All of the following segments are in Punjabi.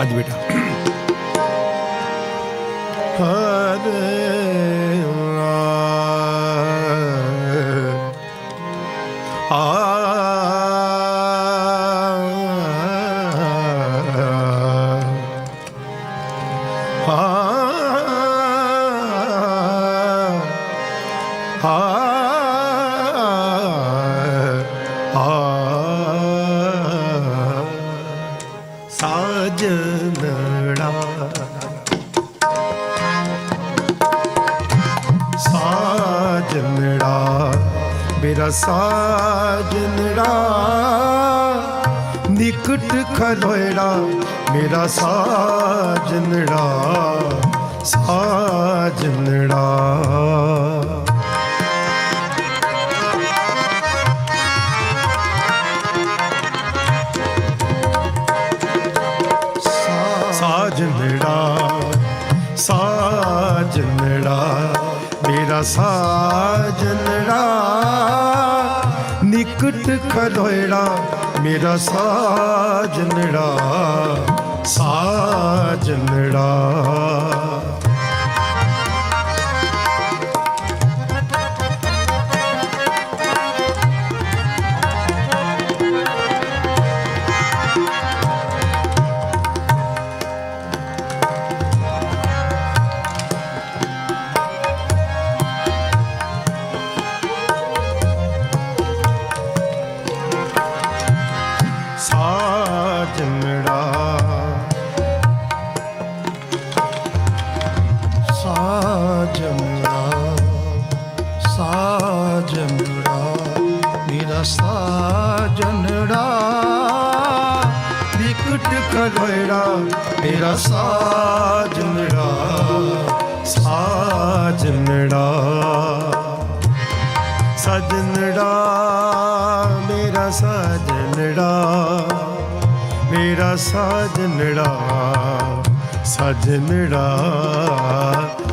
आज बेटा हरे आ ਮੇਰਾ ਸਾਜਨੜਾ ਨਿਕਟ ਖਲੋੜਾ ਮੇਰਾ ਸਾਜਨੜਾ ਸਾਜਨੜਾ ਸਾਜਨੜਾ ਸਾਜਨੜਾ ਮੇਰਾ ਸਾਜਨੜਾ ਨਿਕਟ ਖਲੋੜਾ ਮੇਰਾ ਸਾਜਨੜਾ ਸਾਜਨੜਾ। ਸਾਜਨੜਾ ਸਾਜਨੜਾ ਸਾਜਨੜਾ ਮੇਰਾ ਸਾਜਨੜਾ ਨਿਕਟ ਖਲੋੜਾ ਮੇਰਾ ਸਾਜਨੜਾ ਸਾਜਨੜਾ ਸਜਨੜਾ ਸਜਨੜਾ ਸਜਨੜਾ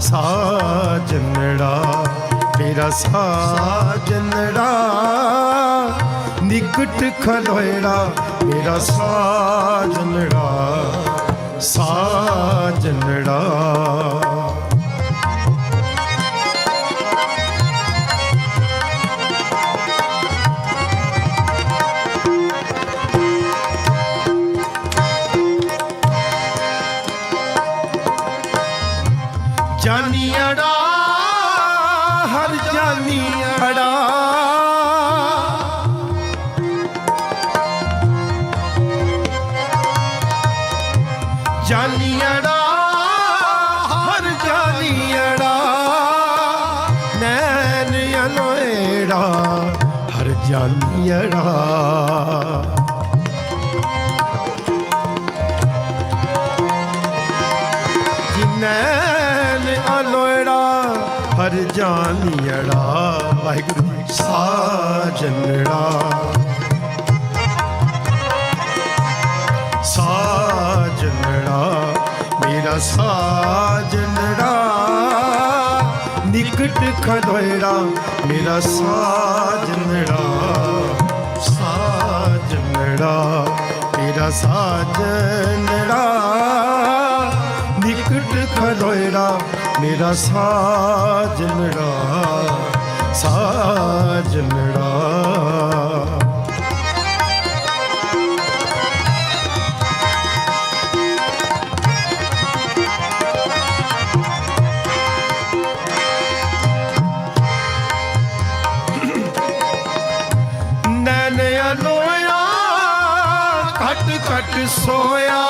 ਸਾਜਨੜਾ ਤੇਰਾ ਸਾਜਨੜਾ ਨਿਕਟ ਖਲੋਇੜਾ ਮੇਰਾ ਸਾਜਨੜਾ ਸਾਜਨੜਾ ਅਲੋਏੜਾ ਹਰ ਜਾਨੀੜਾ ਜਿਨੈਨ ਅਲੋੜਾ ਹਰ ਜਾਨੀੜਾ ਵਾਹਿਗੁਰੂ ਜੀ ਸਾਜਨੜਾ ਸਾਜਨੜਾ ਮੇਰਾ ਸਾਜਨੜਾ ਨਿਕਟ ਖਲੋੜਾ ਮੇਰਾ ਸਾਜਨੜਾ ਸਾਜਨੜਾ ਮੇਰਾ ਸਾਜਨੜਾ ਨਿਕਟ ਖਲੋੜਾ ਮੇਰਾ ਸਾਜਨੜਾ ਸਾਜਨੜਾ ਘਟ ਸੋਇਆ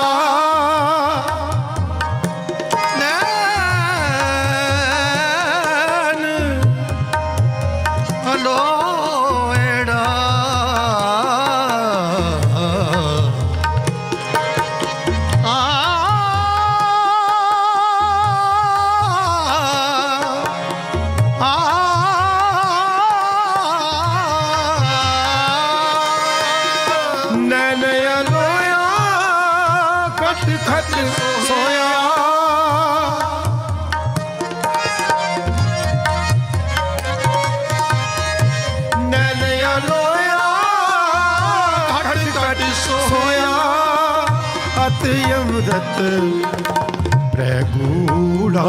ਅੰਮ੍ਰਿਤ ਪ੍ਰਗੂੜਾ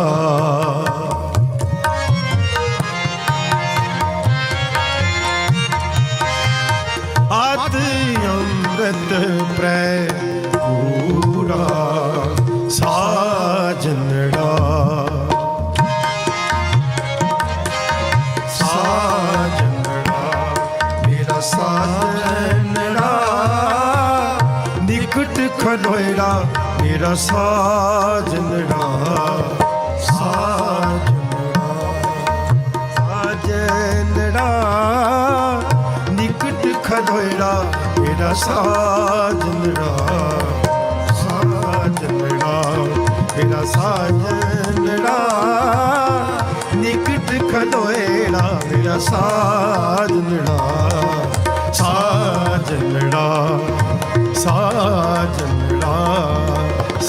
ਅਤ ਅੰਮ੍ਰਿਤ ਪ੍ਰਗੂੜਾ ਸਾ ਮੇਰਾ ਸਾਜਨੜਾ ਸਾਜਨੜਾ ਸਾਜਨੜਾ ਨਿਕਟ ਖਲੋਇੜਾ ਮੇਰਾ ਸਾਜਨੜਾ ਸਾਜਨੜਾ ਮੇਰਾ ਸਾਜਨੜਾ ਨਿਕਟ ਖਲੋਇੜਾ ਮੇਰਾ ਸਾਜਨੜਾ ਸਾਜਨੜਾ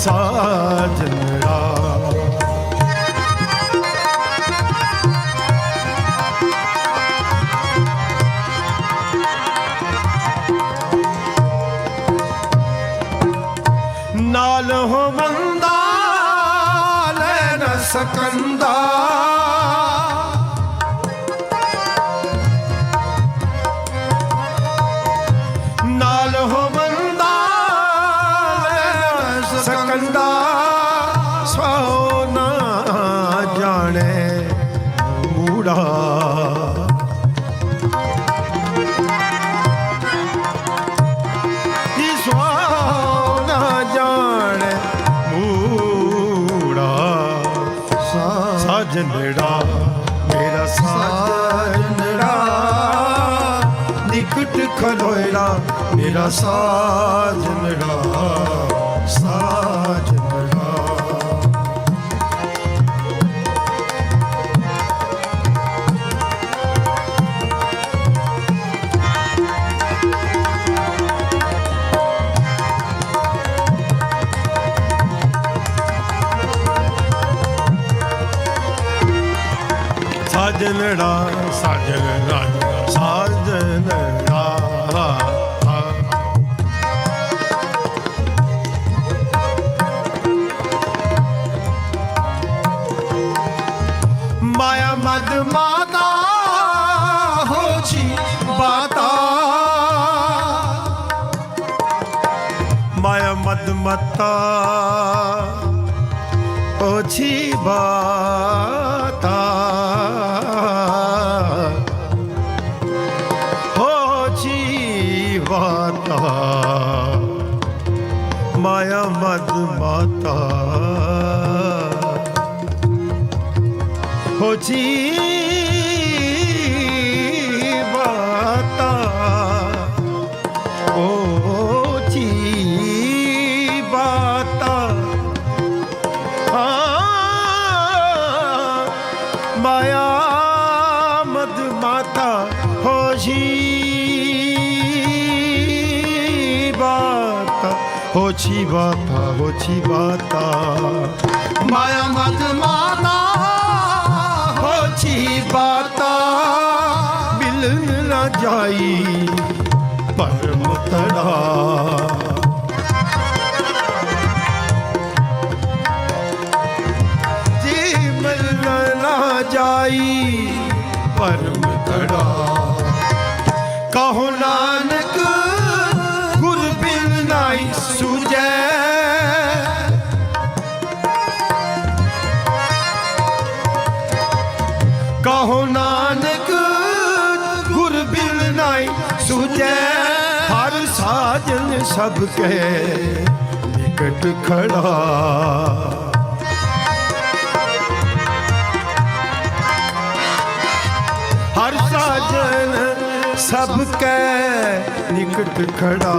ਸਾਜਨੜਾ ਨਾਲ ਹੋ ਮੰਦਾ ਲੈ ਨ ਸਕੰਦਾ। ਸਾਜਨੜਾ ਮੇਰਾ ਸਾਜਨੜਾ। ਨਿਕਟ ਖਲੋਇੜਾ ਮੇਰਾ ਸਾਜਨੜਾ ਸਾਜਨੜਾ ਸਾਜਨੜਾ ਸਾਜਨੜਾ ਮਾਇਆ ਮਦ ਮਾਤਾ ਹੋ ਛੀ ਬਾਤਾ। ਮਾਇਆ ਮਦ ਮਤਾ ਹੋ ਹੋਛੀ ਬਾਤਾ ਹੋਛੀ ਹਾਂ, ਮਾਇਆ ਮਦ ਮਾਤਾ ਹੋਸ਼ੀ ਬਾਤਾ ਹੋਛੀ ਬਾਤਾ ਹੋਛੀ ਬਾਤਾ ਮਾਇਆ ਮਦ ਮਾਤਾ ਹੋਛੀ ਬਾਤਾ ਮਿਲਨ ਨਾ ਜਾਈ ਪਰਮ ਤੜਾ। ਕਹੋ ਨਾਨਕ ਗੁਰ ਬਿਨ ਨਾਈ ਸੁਜੈ, ਹਰ ਸਾਜਨ ਸਭ ਕੇ ਨਿਕਟ ਖੜਾ। ਹਰ ਸਾਜਨ ਸਭ ਕੈ ਨਿਕਟ ਖੜਾ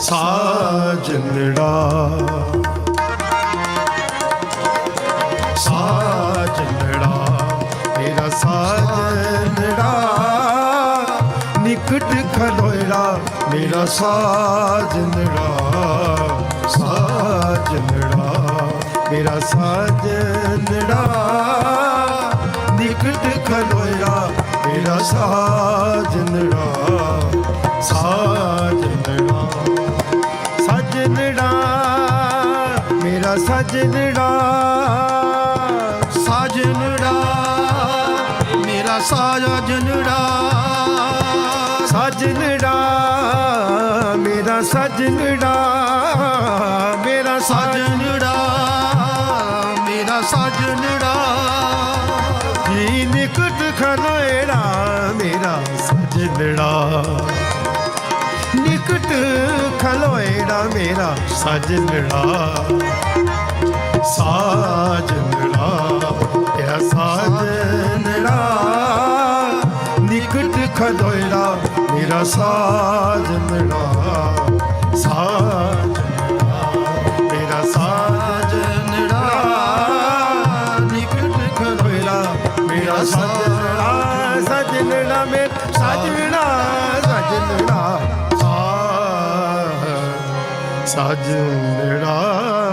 ਸਾਜਨੜਾ ਨਿਕਟ ਖਲੋਇੜਾ ਮੇਰਾ ਸਾਜਨੜਾ ਸਾਜਨੜਾ, ਮੇਰਾ ਸਾਜਨੜਾ। ਨਿਕਟ ਖਲੋਇਆ ਮੇਰਾ ਸਾਜਨੜਾ ਸਾਜਨੜਾ। ਸਜਨੜਾ, ਮੇਰਾ ਸਜਣੜਾ ਸਾਜਨੜਾ, ਮੇਰਾ ਸਾਜਨੜਾ। ਸਜਣੜਾ, ਮੇਰਾ ਸਜਣੜਾ, ਮੇਰਾ ਸਜਣ ਮੇਰਾ ਸਾਜਨੜਾ ਜੀ ਨਿਕਟ ਖਲੋਏੜਾ ਮੇਰਾ ਸਜਣੜਾ। ਨਿਕਟ ਖਲੋਏੜਾ, ਮੇਰਾ ਸਜਣੜਾ। ਸਾਜਣੜਾ ਤੇਰਾ ਸਾਜਣੜਾ ਮੇਰਾ ਸਾਜਣੜਾ ਸਾਜਣੜਾ ਮੇਰਾ ਸਾਜਣੜਾ ਨਿਕਟ ਖਲੋਏੜਾ ਮੇਰਾ ਸਜਣੜਾ ਸਜਣਾ ਮੇ ਸਜਣੜਾ ਸਜਣੜਾ ਸਾ ਸਜਣੜਾ